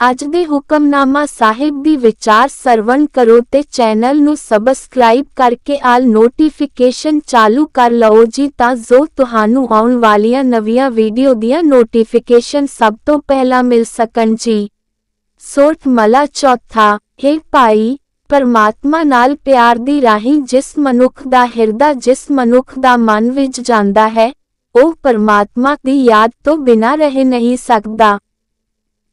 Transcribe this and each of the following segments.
ਅੱਜ ਦੇ ਹੁਕਮਨਾਮਾ ਸਾਹਿਬ ਦੀ ਵਿਚਾਰ ਸਰਵਣ ਕਰੋ ਤੇ ਚੈਨਲ ਨੂੰ ਸਬਸਕ੍ਰਾਈਬ ਕਰਕੇ ਆਲ ਨੋਟੀਫਿਕੇਸ਼ਨ ਚਾਲੂ ਕਰ ਲਓ ਜੀ ਤਾਂ ਜੋ ਤੁਹਾਨੂੰ ਆਉਣ ਵਾਲੀਆਂ ਨਵੀਆਂ ਵੀਡੀਓ ਦੀਆਂ ਨੋਟੀਫਿਕੇਸ਼ਨ ਸਭ ਤੋਂ ਪਹਿਲਾਂ ਮਿਲ ਸਕਣ ਜੀ। ਸੋਠ ਮਲਾ ਚੌਥਾ, ਹੈ ਭਾਈ, ਪਰਮਾਤਮਾ ਨਾਲ ਪਿਆਰ ਦੀ ਰਾਹੀਂ ਜਿਸ ਮਨੁੱਖ ਦਾ ਹਿਰਦਾ ਜਿਸ ਮਨੁੱਖ ਦਾ ਮਨ ਵਿੱਚ ਜਾਂਦਾ ਹੈ, ਉਹ ਪਰਮਾਤਮਾ ਦੀ ਯਾਦ ਤੋਂ ਬਿਨਾਂ ਰਹਿ ਨਹੀਂ ਸਕਦਾ।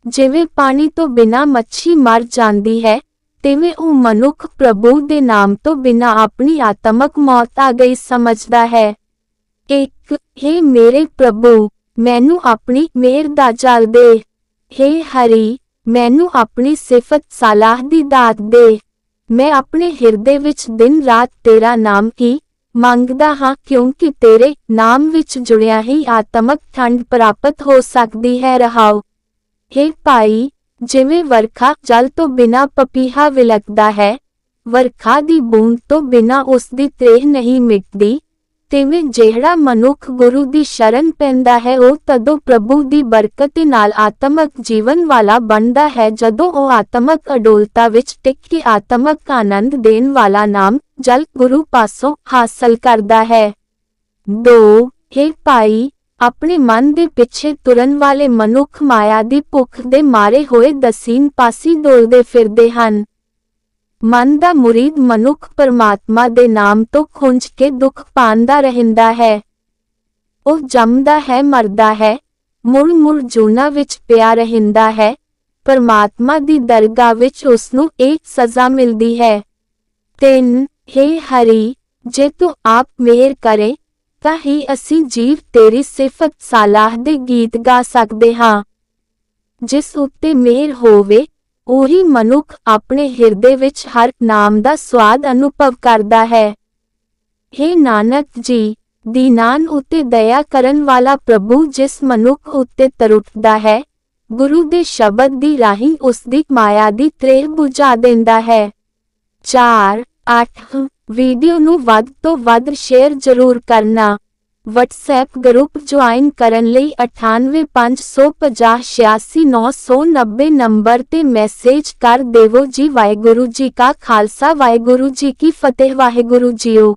ਜਿਵੇਂ ਪਾਣੀ ਤੋਂ ਬਿਨਾਂ ਮੱਛੀ ਮਰ ਜਾਂਦੀ ਹੈ, ਤਿਵੇਂ ਉਹ ਮਨੁੱਖ ਪ੍ਰਭੂ ਦੇ ਨਾਮ ਤੋਂ ਬਿਨਾਂ ਆਪਣੀ ਆਤਮਕ ਮੌਤ ਆ ਗਈ ਸਮਝਦਾ ਹੈ। ਇੱਕ, ਹੈ ਮੇਰੇ ਪ੍ਰਭੂ, ਮੈਨੂੰ ਆਪਣੀ ਮਿਹਰ ਦਾ ਜਲ ਦੇ। ਹੈ ਹਰੀ, ਮੈਨੂੰ ਆਪਣੀ ਸਿਫਤ ਸਲਾਹ ਦੀ ਦਾਤ ਦੇ। ਮੈਂ ਆਪਣੇ ਹਿਰਦੇ ਵਿੱਚ ਦਿਨ ਰਾਤ ਤੇਰਾ ਨਾਮ ਹੀ ਮੰਗਦਾ ਹਾਂ, ਕਿਉਂਕਿ ਤੇਰੇ ਨਾਮ ਵਿੱਚ ਜੁੜਿਆ ਹੀ ਆਤਮਕ ਠੰਡ ਪ੍ਰਾਪਤ ਹੋ ਸਕਦੀ ਹੈ। ਰਹਾਓ। ਹੇ ਭਾਈ, ਜਿਵੇਂ ਵਰਖਾ ਜਲ ਤੋਂ ਬਿਨਾ ਪਪੀਹਾ ਵਿਲਕਦਾ ਹੈ, ਵਰਖਾ ਦੀ ਬੂੰਦ ਤੋਂ ਬਿਨਾ ਉਸ ਦੀ ਤ੍ਰੇਹ ਨਹੀਂ ਮਿਟਦੀ, ਤਿਵੇਂ ਜਿਹੜਾ ਮਨੁੱਖ ਗੁਰੂ ਦੀ ਸ਼ਰਨ ਪੈਂਦਾ ਹੈ, ਉਹ ਤਦੋਂ ਪ੍ਰਭੂ ਦੀ ਬਰਕਤ ਨਾਲ ਆਤਮਕ ਜੀਵਨ ਵਾਲਾ ਬਣਦਾ ਹੈ, ਜਦੋਂ ਉਹ ਆਤਮਕ ਅਡੋਲਤਾ ਵਿੱਚ ਟਿਕ ਕੇ ਆਤਮਕ ਆਨੰਦ ਦੇਣ ਵਾਲਾ ਨਾਮ ਜਲ ਗੁਰੂ ਪਾਸੋਂ ਹਾਸਲ ਕਰਦਾ ਹੈ। 2 ਹੇ ਭਾਈ ਆਪਣੇ ਮਨ ਦੇ ਪਿੱਛੇ ਤੁਰਨ ਵਾਲੇ ਮਨੁੱਖ ਮਾਇਆ ਦੀ ਭੁੱਖ ਦੇ ਮਾਰੇ ਹੋਏ ਦਸੀਨ ਪਾਸੀ ਡੋਲਦੇ ਫਿਰਦੇ ਹਨ। ਮਨ ਦਾ ਮੁਰੀਦ ਮਨੁੱਖ ਪਰਮਾਤਮਾ ਦੇ ਨਾਮ ਤੋਂ ਖੁੰਝ ਕੇ ਦੁੱਖ ਪਾਉਂਦਾ ਰਹਿੰਦਾ ਹੈ। ਉਹ ਜੰਮਦਾ ਹੈ, ਮਰਦਾ ਹੈ ਮੁੜ ਮੁੜ ਜੂਨਾ ਵਿੱਚ ਪਿਆ ਰਹਿੰਦਾ ਹੈ। ਪਰਮਾਤਮਾ ਦੀ ਦਰਗਾਹ ਵਿੱਚ ਉਸ ਨੂੰ ਇੱਕ ਸਜ਼ਾ ਮਿਲਦੀ ਹੈ। ਤਿੰਨ, ਹੇ ਹਰੀ, ਜੇ ਤੂੰ ਆਪ ਮਿਹਰ ਕਰੇ ਤਾਂ ਹੀ ਅਸੀਂ ਜੀਵ ਤੇਰੀ ਸਿਫਤ ਸਲਾਹ ਦੇ ਗੀਤ ਗਾ ਸਕਦੇ ਹਾਂ। ਜਿਸ ਉੱਤੇ ਮਿਹਰ ਹੋਵੇ, ਉਹੀ ਮਨੁੱਖ ਆਪਣੇ ਹਿਰਦੇ ਵਿੱਚ ਹਰ ਨਾਮ ਦਾ ਸਵਾਦ ਅਨੁਭਵ ਕਰਦਾ ਹੈ। हे ਨਾਨਕ ਜੀ, ਦੀਨਾਨ ਉਤੇ ਦਇਆ ਕਰਨ ਵਾਲਾ ਪ੍ਰਭੂ ਜਿਸ ਮਨੁੱਖ ਉੱਤੇ ਤਰੁੱਟਦਾ ਹੈ, ਗੁਰੂ ਦੇ ਸ਼ਬਦ ਦੀ ਰਾਹੀਂ ਉਸ ਦੀ ਮਾਇਆ ਦੀ ਤ੍ਰੇਹ ਬੁਝਾ ਦਿੰਦਾ ਹੈ। 4 8 ਵੀਡੀਓ ਨੂੰ ਵੱਧ ਤੋਂ ਵੱਧ ਸ਼ੇਅਰ ਜ਼ਰੂਰ ਕਰਨਾ। WhatsApp ਗਰੁੱਪ ਜੁਆਇਨ ਕਰਨ ਲਈ 9850586990 ਨੰਬਰ ਤੇ ਮੈਸੇਜ ਕਰ ਦੇਵੋ ਜੀ ਵਾਹਿਗੁਰੂ ਜੀ ਕਾ ਖਾਲਸਾ ਵਾਹਿਗੁਰੂ ਜੀ ਕੀ ਫਤਿਹ ਵਾਹਿਗੁਰੂ ਜੀਓ।